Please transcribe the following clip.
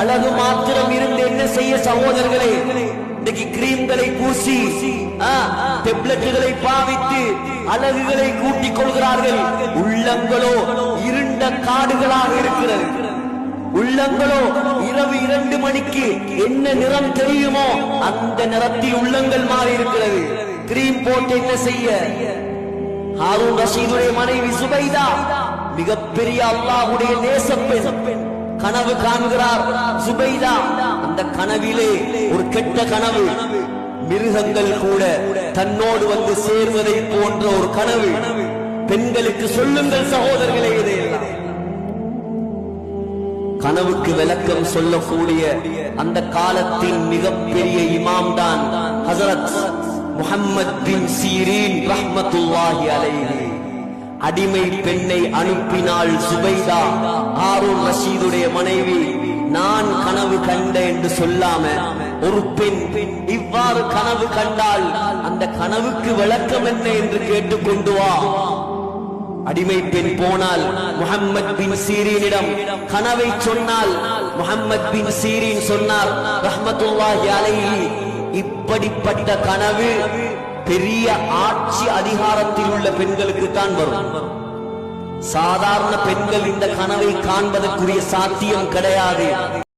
அழகு மாத்திரம் இருந்து என்ன செய்ய சகோதரர்களே? இன்னைக்கு கிரீம்களை பூசி டெப்லெட்டுகளை பாவித்து அழகுகளை கூட்டிக் கொள்கிறார்கள். உள்ளங்களோ இருண்ட காடுகளாக இருக்கிறது. உள்ளங்களோ இரவு இரண்டு மணிக்கு என்ன நிறம் தெரியுமோ அந்த நிறத்தில் உள்ளங்கள் மாறி இருக்கிறது. கிரீம் போட்டு என்ன செய்ய? ஹாரூன் ரஷீதுடைய மனைவி சுபைதா மிகப்பெரிய அல்லாஹுடைய நேசப்பெண் கனவு காண்கிறார் சுபைதா. அந்த கனவிலே ஒரு கெட்ட கனவு. மிருகங்கள் கூட தன்னோடு வந்து சேர்வதை போன்ற ஒரு கனவு. பெண்களுக்கு சொல்லுங்கள் சகோதரர்களே இதையெல்லாம். கனவுக்கு விளக்கம் சொல்லக்கூடிய அந்த காலத்தின் மிகப்பெரிய இமாம் தான் ஹசரத் முகம்மது பின் சீரீன் ரஹ்மத்துல்லாஹி அலைஹி. அடிமை பெண்ணை அனுப்பினாள் சுபைதா ஹாரூன் ரஷீதுடைய மனைவி நான் கனவு கண்ட என்று சொல்லாம ஒரு பெண் இவ்வாறு கனவு கண்டால் அந்த கனவுக்கு விளக்கம் என்ன? என்று கேட்டுக்கொண்டு வா. அடிமை பெண் போனால் முகம்மது பின் சீரீனிடம் கனவை சொன்னால் முகம்மது பின் சீரீன் சொன்னார் ரஹமத்துல்லாஹி அலைஹி. இப்படிப்பட்ட கனவு பெரிய ஆட்சி அதிகாரத்தில் உள்ள பெண்களுக்கு தான் வரும். சாதாரண பெண்கள் இந்த கனவை காண்பதற்குரிய சாத்தியம் கிடையாது.